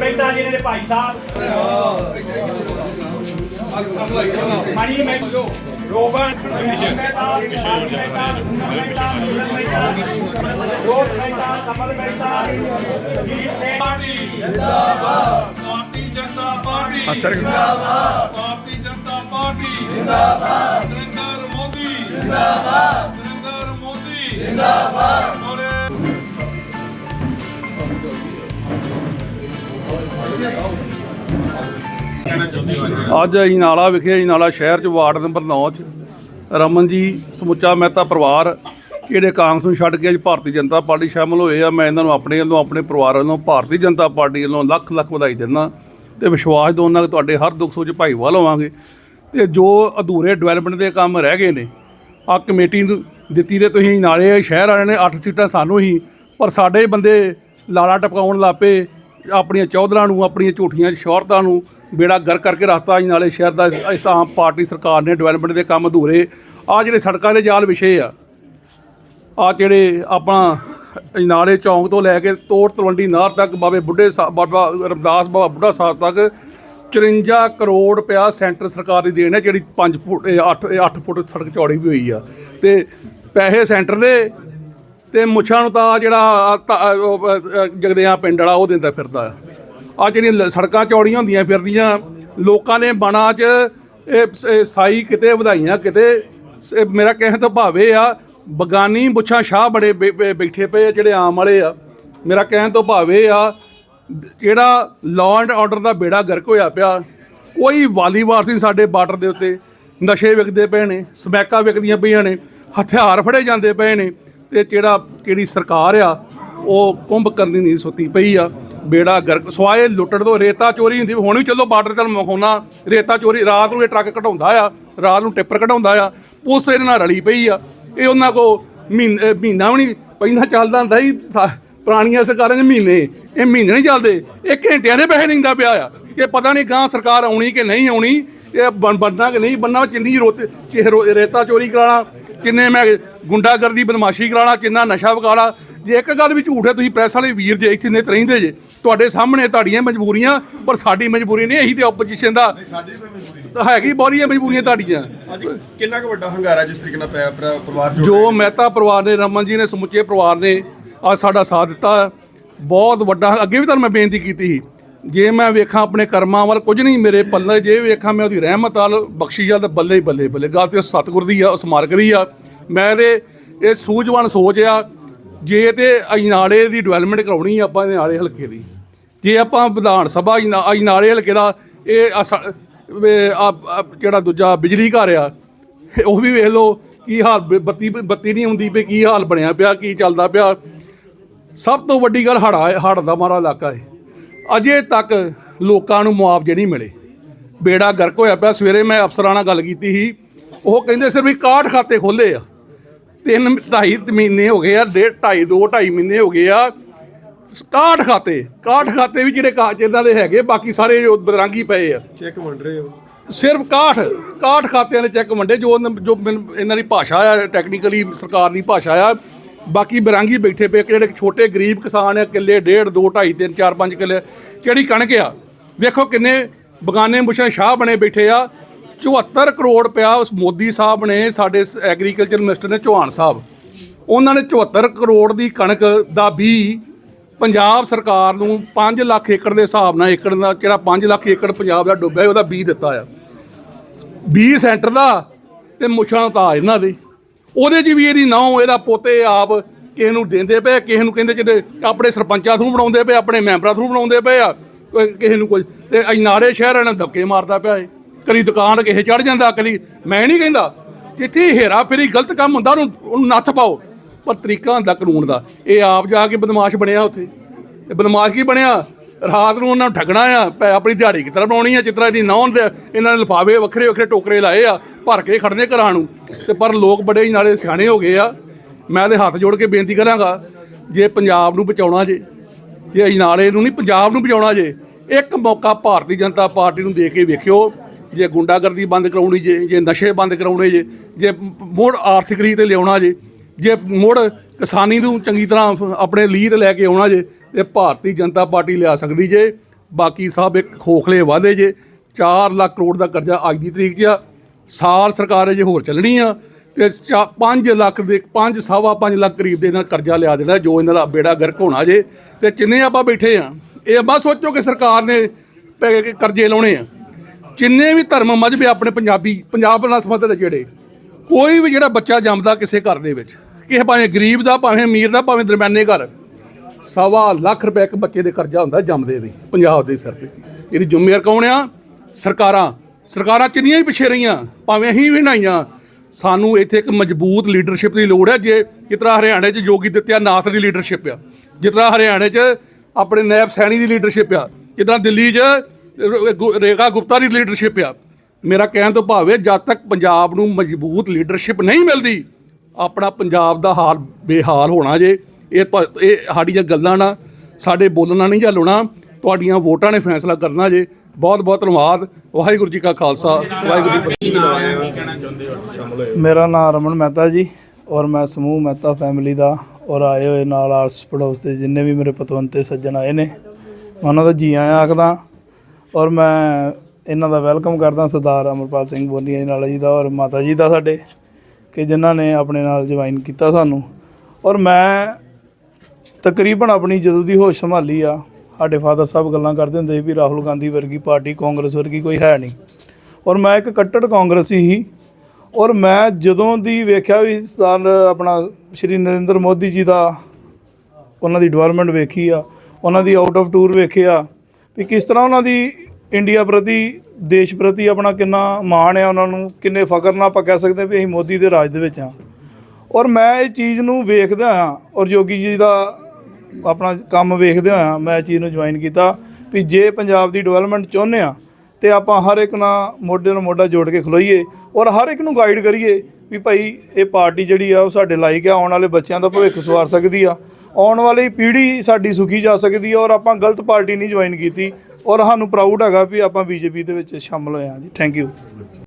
ਮਹਿਤਾ ਜੀ ਦੇ ਭਾਈ ਸਾਹਿਬ। ਮਣੀ ਮੈਂ ਰੋਬਨ ਮਹਿਤਾ ਮਹਿਤਾ ਰੋਬ ਮਹਿਤਾ ਕਮਲ ਮਹਿਤਾ। ਸਿੰਘ ਪਾਰਟੀ ਜਿੰਦਾਬਾਦ ਭਾਰਤੀ ਜਨਤਾ ਪਾਰਟੀ ਅਸਰ ਭਾਰਤੀ ਜਨਤਾ ਪਾਰਟੀ ਜਿੰਦਾਬਾਦ। ਨਰਿੰਦਰ ਮੋਦੀ ਜਿੰਦਾਬਾਦ। ਨਰਿੰਦਰ ਮੋਦੀ ਜਿੰਦਾਬਾਦ। ਅੱਜ ਅਜਨਾਲਾ ਵਿਖੇ ਅਜਨਾਲਾ ਸ਼ਹਿਰ ਚ, ਵਾਰਡ ਨੰਬਰ 9 ਚ। ਰਮਨ ਜੀ, ਸਮੁੱਚਾ ਮਹਿਤਾ ਪਰਿਵਾਰ, ਜਿਹੜੇ ਕਾਂਗਰਸ ਨੂੰ ਛੱਡ ਕੇ ਅੱਜ ਭਾਰਤੀ ਜਨਤਾ ਪਾਰਟੀ ਸ਼ਾਮਲ ਹੋਏ ਆ, ਮੈਂ ਇਹਨਾਂ ਨੂੰ ਆਪਣੇ ਵੱਲੋਂ, ਆਪਣੇ ਪਰਿਵਾਰ ਵੱਲੋਂ, ਭਾਰਤੀ ਜਨਤਾ ਪਾਰਟੀ ਵੱਲੋਂ ਲੱਖ ਲੱਖ ਵਧਾਈ ਦਿੰਦਾ। ਤੇ ਵਿਸ਼ਵਾਸ ਦਵਾਉਣਾ ਕਿ ਤੁਹਾਡੇ ਹਰ ਦੁੱਖ ਸੁੱਖ 'ਚ ਭਾਈਵਾਲ ਹੋਵਾਂਗੇ। ਤੇ ਜੋ ਅਧੂਰੇ ਡਿਵੈਲਪਮੈਂਟ ਦੇ ਕੰਮ ਰਹਿ ਗਏ ਨੇ ਆ ਕਮੇਟੀ ਨੂੰ ਦਿੱਤੀ ਤੇ ਤੁਸੀਂ ਨਾਲੇ ਸ਼ਹਿਰ ਵਾਲਿਆਂ ਨੇ 8 ਸੀਟਾਂ ਸਾਨੂੰ ਹੀ, ਪਰ ਸਾਡੇ ਬੰਦੇ ਲਾਲਾ ਟਪਕਾਉਣ ਲਾਪੇ ਆਪਣੀਆਂ ਚੌਧਰਾਂ ਨੂੰ, ਆਪਣੀਆਂ ਝੂਠੀਆਂ ਸ਼ੌਹਰਤਾਂ ਨੂੰ ਬੇੜਾ ਗਰ ਕਰਕੇ ਰੱਖਤਾ ਜੀ। ਨਾਲੇ ਸ਼ਹਿਰ ਦਾ ਇਸ ਆਮ ਪਾਰਟੀ ਸਰਕਾਰ ਨੇ ਡਿਵੈਲਪਮੈਂਟ ਦੇ ਕੰਮ ਅਧੂਰੇ। ਆ ਜਿਹੜੇ ਸੜਕਾਂ ਦੇ ਜਾਲ ਵਿਸ਼ੇ ਆ ਆ ਜਿਹੜੇ ਆਪਣਾ ਨਾਲੇ ਚੌਂਕ ਤੋਂ ਲੈ ਕੇ ਤੋੜ ਤਲਵੰਡੀ ਨਾਰ ਤੱਕ, ਬਾਬੇ ਬੁੱਢੇ ਸਾਹਿਬ ਬਾਬਾ ਰਮਦਾਸ ਬਾਬਾ ਬੁੱਢਾ ਸਾਹਿਬ ਤੱਕ 54 ਕਰੋੜ ਰੁਪਇਆ ਸੈਂਟਰ ਸਰਕਾਰ ਦੀ ਦੇਣ ਹੈ, ਜਿਹੜੀ 5 ਫੁੱਟ 8 8 ਫੁੱਟ ਸੜਕ ਚੌੜੀ ਵੀ ਹੋਈ ਆ। ਤੇ ਪੈਸੇ ਸੈਂਟਰ ਦੇ ਤੇ ਮੁੱਛਾਂ ਨੂੰ ਤਾਂ ਜਿਹੜਾ ਆਹ ਜਗਦਿਆਂ ਪਿੰਡ ਵਾਲਾ ਉਹ ਦਿੰਦਾ ਫਿਰਦਾ। ਆ ਜਿਹੜੀਆਂ ਸੜਕਾਂ ਚੌੜੀਆਂ ਹੁੰਦੀਆਂ ਫਿਰਦੀਆਂ, ਲੋਕਾਂ ਨੇ ਬਾਣਾ 'ਚ ਇਹ ਸਾਈ ਕਿਤੇ, ਵਧਾਈਆਂ ਕਿਤੇ, ਸ- ਮੇਰਾ ਕਹਿਣ ਤੋਂ ਭਾਵੇ ਆ, ਬਗਾਨੀ ਮੁੱਛਾਂ ਸ਼ਾਹ ਬੜੇ ਬੈ- ਬੈਠੇ ਪਏ ਆ ਜਿਹੜੇ ਆਮ ਵਾਲੇ ਆ। ਮੇਰਾ ਕਹਿਣ ਤੋਂ ਭਾਵੇ ਆ, ਜਿਹੜਾ ਲਾਅ ਐਂਡ ਆਰਡਰ ਦਾ ਬੇੜਾ ਗਰਕ ਹੋਇਆ ਪਿਆ, ਕੋਈ ਵਾਲੀਵਾਰ ਸੀ ਸਾਡੇ ਬਾਰਡਰ ਦੇ ਉੱਤੇ। ਨਸ਼ੇ ਵਿਕਦੇ ਪਏ ਨੇ, ਸਮੈਕਾਂ ਵਿਕਦੀਆਂ ਪਈਆਂ ਨੇ, ਹਥਿਆਰ ਫੜੇ ਜਾਂਦੇ ਪਏ ਨੇ ਤੇ ਜਿਹੜਾ ਕਿਹੜੀ ਸਰਕਾਰ ਆ, ਉਹ ਕੁੰਭ ਕਰਨੀ ਨਹੀਂ ਸੁੱਤੀ ਪਈ ਆ। ਬੇੜਾ ਗਰਕ ਸਵਾਏ ਲੁੱਟਣ ਤੋਂ ਰੇਤਾ ਚੋਰੀ ਹੁੰਦੀ, ਹੁਣ ਵੀ ਚਲੋ ਬਾਰਡਰ ਤੇ ਮਖਾਉਣਾ ਰੇਤਾ ਚੋਰੀ ਰਾਤ ਨੂੰ ਇਹ ਟਰੱਕ ਕਢਾਉਂਦਾ ਆ, ਰਾਤ ਨੂੰ ਟਿੱਪਰ ਕਢਾਉਂਦਾ ਆ, ਪੁਲਿਸ ਇਹਦੇ ਨਾਲ ਰਲੀ ਪਈ ਆ। ਇਹ ਉਹਨਾਂ ਕੋ ਮਹੀਨਾ ਮਹੀਨਾ ਵੀ ਨਹੀਂ ਪਹਿਲਾਂ ਚੱਲਦਾ ਹੁੰਦਾ ਸੀ, ਸਾ- ਪੁਰਾਣੀਆਂ ਸਰਕਾਰਾਂ ਦੇ ਮਹੀਨੇ, ਇਹ ਮਹੀਨੇ ਨਹੀਂ ਚੱਲਦੇ, ਇਹ ਘੰਟਿਆਂ ਦੇ ਪੈਸੇ ਲੈਂਦਾ ਪਿਆ ਆ। ਇਹ ਪਤਾ ਨਹੀਂ ਗਾਂ ਸਰਕਾਰ ਆਉਣੀ ਕਿ ਨਹੀਂ ਆਉਣੀ, ਇਹ ਬੰਨਾ ਕਿ ਨਹੀਂ ਬੰਨਾ ਚਿੰਨੀ ਰੋਤ ਚਿਹਰੋ ਰੇਤਾ ਚੋਰੀ ਕਰਾਣਾ ਕਿੰਨੇ ਮੈਂ ਗੁੰਡਾਗਰਦੀ ਬਦਮਾਸ਼ੀ ਕਰਾਣਾ ਕਿੰਨਾ ਨਸ਼ਾ ਵਗਾਣਾ ਜੇ ਇੱਕ ਗੱਲ ਵੀ ਝੂਠ ਹੈ ਤੁਸੀਂ ਪ੍ਰੈਸ ਵਾਲੇ ਵੀਰ ਜੇ ਇੱਥੇ ਨੇ ਰਹਿੰਦੇ ਜੇ ਤੁਹਾਡੇ ਸਾਹਮਣੇ ਤੁਹਾਡੀਆਂ ਮਜਬੂਰੀਆਂ ਪਰ ਸਾਡੀ ਮਜਬੂਰੀ ਨਹੀਂ ਇਹੀ ਤੇ ਆਪੋਜੀਸ਼ਨ ਦਾ ਹੈਗੀ ਬੋਰੀਆਂ ਮਜਬੂਰੀਆਂ ਤੁਹਾਡੀਆਂ। ਕਿੰਨਾ ਕੁ ਵੱਡਾ ਹੰਗਾਰਾ ਜਿਸ ਤਰੀਕੇ ਨਾਲ ਪਰਿਵਾਰ ਜੋ ਮਹਿਤਾ ਪਰਿਵਾਰ ਨੇ ਰਮਨ ਜੀ ਨੇ ਸਮੁੱਚੇ ਪਰਿਵਾਰ ਨੇ ਅੱਜ ਸਾਡਾ ਸਾਥ ਦਿੱਤਾ। ਬਹੁਤ ਵੱਡਾ ਅੱਗੇ ਵੀ ਤੁਹਾਨੂੰ ਮੈਂ ਬੇਨਤੀ ਕੀਤੀ ਸੀ ਜੇ ਮੈਂ ਵੇਖਾਂ ਆਪਣੇ ਕਰਮਾਂ ਵੱਲ, ਕੁਝ ਨਹੀਂ ਮੇਰੇ ਪੱਲੇ, ਜੇ ਵੇਖਾਂ ਮੈਂ ਉਹਦੀ ਰਹਿਮਤ ਵੱਲ ਬਖਸ਼ਿਸ਼ ਆ ਬੱਲੇ ਬੱਲੇ ਬੱਲੇ। ਗੱਲ ਤੇ ਸਤਿਗੁਰ ਦੀ ਆ ਉਸ ਮਾਰਗ ਦੀ ਆ। ਮੈਂ ਤੇ ਇਹ ਸੂਝਵਾਨ ਸੋਚ ਆ, ਜੇ ਤੇ ਅਜਨਾਲੇ ਦੀ ਡਿਵੈਲਪਮੈਂਟ ਕਰਾਉਣੀ ਆ ਆਪਾਂ ਅਜਨਾਲੇ ਹਲਕੇ ਦੀ। ਜੇ ਆਪਾਂ ਵਿਧਾਨ ਸਭਾ ਅਜਨਾ- ਅਜਨਾਲੇ ਹਲਕੇ ਦਾ, ਇਹ ਜਿਹੜਾ ਦੂਜਾ, ਬਿਜਲੀ ਘਰ ਆ, ਉਹ ਵੀ ਵੇਖ ਲਓ, ਕੀ ਹਾਲ ਬੱਤੀ ਬੱਤੀ ਨਹੀਂ ਹੁੰਦੀ ਪਈ, ਕੀ ਹਾਲ ਬਣਿਆ ਪਿਆ, ਕੀ ਚੱਲਦਾ ਪਿਆ। ਸਭ ਤੋਂ ਵੱਡੀ ਗੱਲ ਹੜਾ ਹੜ ਦਾ ਮਾਰਾ ਇਲਾਕਾ ਹੈ ਅਜੇ ਤੱਕ ਲੋਕਾਂ ਨੂੰ ਮੁਆਵਜ਼ੇ ਨਹੀਂ ਮਿਲੇ। ਬੇੜਾ ਗਰਕ ਹੋਇਆ ਪਿਆ। ਸਵੇਰੇ ਮੈਂ ਅਫਸਰਾਂ ਨਾਲ ਗੱਲ ਕੀਤੀ ਸੀ। ਉਹ ਕਹਿੰਦੇ ਸਿਰਫ 61 ਖਾਤੇ ਖੋਲੇ ਆ। ਤਿੰਨ ਢਾਈ ਮਹੀਨੇ ਹੋ ਗਏ ਆ ਡੇਢ ਢਾਈ ਦੋ ਢਾਈ ਮਹੀਨੇ ਹੋ ਗਏ ਆ। 61 ਖਾਤੇ 61 ਖਾਤੇ ਵੀ ਜਿਹੜੇ ਕਾਚ ਇਹਨਾਂ ਦੇ ਹੈਗੇ ਬਾਕੀ ਸਾਰੇ ਉਹ ਬਦਰਾਂਗੀ ਪਏ ਆ। ਚੈੱਕ ਵੰਡ ਰਹੇ ਹੋ? ਸਿਰਫ 61 61 ਖਾਤਿਆਂ ਦੇ ਚੈੱਕ ਵੰਡੇ। ਜੋ ਜੋ ਇਹਨਾਂ ਦੀ ਭਾਸ਼ਾ ਆ ਟੈਕਨੀਕਲੀ ਸਰਕਾਰ ਦੀ ਭਾਸ਼ਾ ਆ। ਬਾਕੀ ਬਰਾਂਗੀ ਬੈਠੇ ਪਏ ਜਿਹੜੇ ਛੋਟੇ ਗਰੀਬ ਕਿਸਾਨ ਆ, ਕਿੱਲੇ ਡੇਢ, ਦੋ, ਢਾਈ, ਤਿੰਨ, ਚਾਰ, ਪੰਜ ਕਿੱਲੇ। ਕਿਹੜੀ ਕਣਕ ਆ? ਵੇਖੋ ਕਿੰਨੇ ਬਗਾਨੇ ਮੁਸ਼ਾ ਸ਼ਾਹ ਬਣੇ ਬੈਠੇ ਆ। 74 ਕਰੋੜ ਰੁਪਇਆ ਉਸ ਮੋਦੀ ਸਾਹਿਬ ਨੇ, ਸਾਡੇ ਐਗਰੀਕਲਚਰ ਮਿਨਿਸਟਰ ਨੇ, ਚੌਹਾਨ ਸਾਹਿਬ। ਉਹਨਾਂ ਨੇ 74 ਕਰੋੜ ਦੀ ਕਣਕ ਦਾ ਵੀ ਪੰਜਾਬ ਸਰਕਾਰ ਨੂੰ 5 ਲੱਖ ਏਕੜ ਦੇ ਹਿਸਾਬ ਨਾਲ, ਏਕੜ ਦਾ ਜਿਹੜਾ 5 ਲੱਖ ਏਕੜ ਪੰਜਾਬ ਦਾ ਡੁੱਬਿਆ, ਉਹਦਾ ਬੀਜ ਦਿੱਤਾ ਆ। 20 ਸੈਂਟਰ ਦਾ ਤੇ ਮੁੱਛਾਂ ਤਾਂ ਇਹਨਾਂ ਦੇ। ਉਹਦੇ 'ਚ ਵੀ ਇਹਦੀ ਨੌ ਇਹਦਾ ਪੋਤੇ ਆਪ ਕਿਸੇ ਨੂੰ ਦਿੰਦੇ ਪਏ ਕਿਸੇ ਨੂੰ ਕਹਿੰਦੇ ਜਿਹੜੇ ਆਪਣੇ ਸਰਪੰਚਾਂ ਥਰੂ ਬਣਾਉਂਦੇ ਪਏ ਆਪਣੇ ਮੈਂਬਰਾਂ ਥਰੂ ਬਣਾਉਂਦੇ ਪਏ ਆ ਕਿਸੇ ਨੂੰ ਕੋਈ ਤੇ ਅਜਨਾਰੇ ਸ਼ਹਿਰਾਂ ਨਾਲ ਧੱਕੇ ਮਾਰਦਾ ਪਿਆ ਏ। ਕਦੀ ਦੁਕਾਨ ਕਿਸੇ ਚੜ ਜਾਂਦਾ, ਕਦੀ ਮੈਂ ਨਹੀਂ ਕਹਿੰਦਾ। ਜਿੱਥੇ ਹੇਰਾ ਫੇਰੀ ਗਲਤ ਕੰਮ ਹੁੰਦਾ, ਉਹਨੂੰ ਉਹਨੂੰ ਨੱਥ ਪਾਓ। ਪਰ ਤਰੀਕਾ ਹੁੰਦਾ ਕਾਨੂੰਨ ਦਾ। ਇਹ ਆਪ ਜਾ ਕੇ ਬਦਮਾਸ਼ ਬਣਿਆ ਉੱਥੇ। ਇਹ ਬਦਮਾਸ਼ ਕੀ ਬਣਿਆ? ਰਾਤ ਨੂੰ ਉਹਨਾਂ ਨੂੰ ਠੱਗਣਾ ਆ, ਪੈ- ਆਪਣੀ ਦਿਹਾੜੀ ਕਿਸ ਤਰ੍ਹਾਂ ਬਣਾਉਣੀ ਆ? ਜਿਸ ਤਰ੍ਹਾਂ ਦੀ ਨੌਨ ਦੇ, ਇਹਨਾਂ ਨੇ ਲਿਫਾਵੇ ਵੱਖਰੇ ਵੱਖਰੇ ਟੋਕਰੇ ਲਾਏ ਆ, ਭਰ ਕੇ ਖੜਨੇ ਘਰਾਂ ਨੂੰ। ਤੇ ਪਰ ਲੋਕ ਬੜੇ ਹੀ ਨਾਲੇ ਸਿਆਣੇ ਹੋ ਗਏ ਆ। ਮੈਂ ਤੇ ਹੱਥ ਜੋੜ ਕੇ ਬੇਨਤੀ ਕਰਾਂਗਾ, ਜੇ ਪੰਜਾਬ ਨੂੰ ਬਚਾਉਣਾ ਜੇ ਜੇ ਅਜਨਾਲੇ ਨੂੰ ਨਹੀਂ, ਪੰਜਾਬ ਨੂੰ ਬਚਾਉਣਾ ਜੇ, ਇੱਕ ਮੌਕਾ ਭਾਰਤੀ ਜਨਤਾ ਪਾਰਟੀ ਨੂੰ ਦੇ ਕੇ ਵੇਖਿਓ। ਜੇ ਗੁੰਡਾਗਰਦੀ ਬੰਦ ਕਰਾਉਣੀ ਜੇ ਜੇ ਨਸ਼ੇ ਬੰਦ ਕਰਾਉਣੇ ਜੇ ਜੇ ਮੋੜ ਆਰਥਿਕ ਰੀਤ ਤੇ ਲਿਆਉਣਾ ਜੇ ਜੇ ਮੋੜ ਕਿਸਾਨੀ ਨੂੰ ਚੰਗੀ ਤਰ੍ਹਾਂ ਆਪਣੇ ਲੀਹ ਤੇ ਲੈ ਕੇ ਆਉਣਾ ਜੇ ਇਹ ਭਾਰਤੀ ਜਨਤਾ ਪਾਰਟੀ ਲਿਆ ਸਕਦੀ ਜੇ, ਬਾਕੀ ਸਭ ਇੱਕ ਖੋਖਲੇ ਵਾਅਦੇ ਜੇ। 4 ਲੱਖ ਕਰੋੜ ਦਾ ਕਰਜ਼ਾ ਅੱਜ ਦੀ ਤਰੀਕ 'ਚ ਆ। ਸਾਲ ਸਰਕਾਰ ਅਜੇ ਹੋਰ ਚੱਲਣੀ ਆ ਤੇ 5 ਲੱਖ ਦੇ 5 ਸਵਾ 5 ਲੱਖ ਕਰੀਬ ਦੇ ਨਾਲ ਕਰਜ਼ਾ ਲਿਆ ਦੇਣਾ ਜੋ ਇਹਨਾਂ ਦਾ ਬੇੜਾ ਗਰਕ ਹੋਣਾ ਜੇ। ਤੇ ਜਿੰਨੇ ਆਪਾਂ ਬੈਠੇ ਆ, ਇਹ ਬਸ ਸੋਚੋ ਕਿ ਸਰਕਾਰ ਨੇ ਪੈ ਕਰਜ਼ੇ ਲਾਉਣੇ ਆ। ਜਿੰਨੇ ਵੀ ਧਰਮ ਮਜ਼ਬੇ ਆਪਣੇ ਪੰਜਾਬੀ, ਪੰਜਾਬ ਨਾਲ ਸੰਬੰਧਿਤ ਜਿਹੜੇ, ਕੋਈ ਵੀ ਜਿਹੜਾ ਬੱਚਾ ਜੰਮਦਾ ਕਿਸੇ ਘਰ ਦੇ ਵਿੱਚ, ਕਿਸੇ ਭਾਵੇਂ ਗਰੀਬ ਦਾ, ਭਾਵੇਂ ਅਮੀਰ ਦਾ, ਭਾਵੇਂ ਦਰਮਿਆਨੇ ਘਰ ਸਵਾ ਲੱਖ ਰੁਪਏ ਇੱਕ ਬੱਚੇ ਦੇ ਕਰਜ਼ਾ ਹੁੰਦਾ ਜੰਮਦੇ ਦੇ, ਪੰਜਾਬ ਦੇ ਸਿਰ ਤੇ। ਇਹਦੀ ਜ਼ਿੰਮੇਵਾਰ ਕੌਣ ਆ? ਸਰਕਾਰਾਂ। ਸਰਕਾਰਾਂ ਕਿੰਨੀਆਂ ਹੀ ਪਿੱਛੇ ਰਹੀਆਂ, ਭਾਵੇਂ ਅਸੀਂ ਵੀ ਨਾਈਆਂ ਸਾਨੂੰ ਇੱਥੇ ਇੱਕ ਮਜ਼ਬੂਤ ਲੀਡਰਸ਼ਿਪ ਦੀ ਲੋੜ ਹੈ, ਜੇ ਜਿਸ ਤਰ੍ਹਾਂ ਹਰਿਆਣੇ 'ਚ ਯੋਗੀ ਦਿੱਤਿਆ ਨਾਥ ਦੀ ਲੀਡਰਸ਼ਿਪ ਆ, ਜਿਸ ਤਰ੍ਹਾਂ ਹਰਿਆਣੇ 'ਚ ਆਪਣੇ ਨੈਬ ਸੈਣੀ ਦੀ ਲੀਡਰਸ਼ਿਪ ਆ, ਜਿਸ ਤਰ੍ਹਾਂ ਦਿੱਲੀ 'ਚ ਰ- ਰੇਖਾ ਗੁਪਤਾ ਦੀ ਲੀਡਰਸ਼ਿਪ ਆ। ਮੇਰਾ ਕਹਿਣ ਤੋਂ ਭਾਵ ਹੈ ਜਦ ਤੱਕ ਪੰਜਾਬ ਨੂੰ ਮਜ਼ਬੂਤ ਲੀਡਰਸ਼ਿਪ ਨਹੀਂ ਮਿਲਦੀ, ਆਪਣਾ ਪੰਜਾਬ ਦਾ ਹਾਲ ਬੇਹਾਲ ਹੋਣਾ ਜੇ ਇਹ ਪ- ਇਹ ਸਾਡੀਆਂ ਗੱਲਾਂ ਨਾਲ ਸਾਡੇ ਬੋਲਣਾ ਨਹੀਂ ਜਾਂ ਲੁਣਾ, ਤੁਹਾਡੀਆਂ ਵੋਟਾਂ ਨੇ ਫੈਸਲਾ ਕਰਨਾ ਜੇ। ਬਹੁਤ ਬਹੁਤ ਧੰਨਵਾਦ। ਵਾਹਿਗੁਰੂ ਜੀ ਕਾ ਖਾਲਸਾ। ਵਾਹਿਗੁਰੂ ਜੀ ਕੀ ਮੇਰਾ ਨਾਮ ਰਮਨ ਮਹਿਤਾ ਜੀ ਔਰ ਮੈਂ ਸਮੂਹ ਮਹਿਤਾ ਫੈਮਿਲੀ ਦਾ ਔਰ ਆਏ ਹੋਏ ਨਾਲ ਆਸ ਪੜੋਸ ਦੇ ਜਿੰਨੇ ਵੀ ਮੇਰੇ ਪਤਵੰਤੇ ਸੱਜਣ ਆਏ ਨੇ, ਮੈਂ ਉਹਨਾਂ ਦਾ ਜੀ ਆਇਆਂ ਆਖਦਾ ਔਰ ਮੈਂ ਇਹਨਾਂ ਦਾ ਵੈਲਕਮ ਕਰਦਾ ਸਰਦਾਰ ਅਮਰਪਾਲ ਸਿੰਘ ਬੋਨੀਆ ਜੀ ਨਾਲ ਜੀ ਦਾ ਔਰ ਮਾਤਾ ਜੀ ਦਾ ਸਾਡੇ, ਕਿ ਜਿਨ੍ਹਾਂ ਨੇ ਆਪਣੇ ਨਾਲ ਜੁਆਇਨ ਕੀਤਾ ਸਾਨੂੰ। ਔਰ ਮੈਂ ਤਕਰੀਬਨ ਆਪਣੀ ਜਦੋਂ ਦੀ ਹੋਸ਼ ਸੰਭਾਲੀ ਆ, ਸਾਡੇ ਫਾਦਰ ਸਾਹਿਬ ਗੱਲਾਂ ਕਰਦੇ ਹੁੰਦੇ ਸੀ ਵੀ ਰਾਹੁਲ ਗਾਂਧੀ ਵਰਗੀ ਪਾਰਟੀ ਕਾਂਗਰਸ ਵਰਗੀ ਕੋਈ ਹੈ ਨਹੀਂ। ਔਰ ਮੈਂ ਇੱਕ ਕੱਟੜ ਕਾਂਗਰਸੀ ਹੀ ਔਰ ਮੈਂ ਜਦੋਂ ਦੀ ਵੇਖਿਆ ਵੀ ਸਰਦਾਰ ਆਪਣਾ ਸ਼੍ਰੀ ਨਰਿੰਦਰ ਮੋਦੀ ਜੀ ਦਾ ਉਹਨਾਂ ਦੀ ਡਿਵੈਲਪਮੈਂਟ ਵੇਖੀ ਆ, ਉਹਨਾਂ ਦੀ ਆਊਟ ਆਫ ਟੂਰ ਵੇਖਿਆ ਵੀ ਕਿਸ ਤਰ੍ਹਾਂ ਉਹਨਾਂ ਦੀ ਇੰਡੀਆ ਪ੍ਰਤੀ, ਦੇਸ਼ ਪ੍ਰਤੀ ਆਪਣਾ ਕਿੰਨਾ ਮਾਣ ਆ ਉਹਨਾਂ ਨੂੰ, ਕਿੰਨੇ ਫਖਰ ਨਾਲ ਆਪਾਂ ਕਹਿ ਸਕਦੇ ਹਾਂ ਵੀ ਅਸੀਂ ਮੋਦੀ ਦੇ ਰਾਜ ਦੇ ਵਿੱਚ ਹਾਂ। ਔਰ ਮੈਂ ਇਹ ਚੀਜ਼ ਨੂੰ ਵੇਖਦਾ ਹਾਂ, ਔਰ ਯੋਗੀ ਜੀ ਦਾ ਆਪਣਾ ਕੰਮ ਵੇਖਦੇ ਹੋਇਆ ਮੈਂ ਇਹ ਚੀਜ਼ ਨੂੰ ਜੁਆਇਨ ਕੀਤਾ ਵੀ ਜੇ ਪੰਜਾਬ ਦੀ ਡਿਵੈਲਪਮੈਂਟ ਚਾਹੁੰਦੇ ਆ ਤੇ ਆਪਾਂ ਹਰ ਇੱਕ ਨਾਲ ਮੋਢੇ ਨਾਲ ਮੋਢਾ ਜੋੜ ਕੇ ਖਲੋਈਏ ਔਰ ਹਰ ਇੱਕ ਨੂੰ ਗਾਈਡ ਕਰੀਏ ਵੀ ਭਾਈ ਇਹ ਪਾਰਟੀ ਜਿਹੜੀ ਆ, ਉਹ ਸਾਡੇ ਲਾਇਕ ਆ, ਆਉਣ ਵਾਲੇ ਬੱਚਿਆਂ ਦਾ ਭਵਿੱਖ ਸਵਾਰ ਸਕਦੀ ਆ, ਆਉਣ ਵਾਲੀ ਪੀੜ੍ਹੀ ਸਾਡੀ ਸੁਖੀ ਜਾ ਸਕਦੀ ਆ ਔਰ ਆਪਾਂ ਗਲਤ ਪਾਰਟੀ ਨਹੀਂ ਜੁਆਇਨ ਕੀਤੀ ਔਰ ਸਾਨੂੰ ਪ੍ਰਾਊਡ ਹੈਗਾ ਵੀ ਆਪਾਂ ਬੀਜੇਪੀ ਦੇ ਵਿੱਚ ਸ਼ਾਮਲ ਹੋਏ ਹਾਂ ਜੀ। Thank you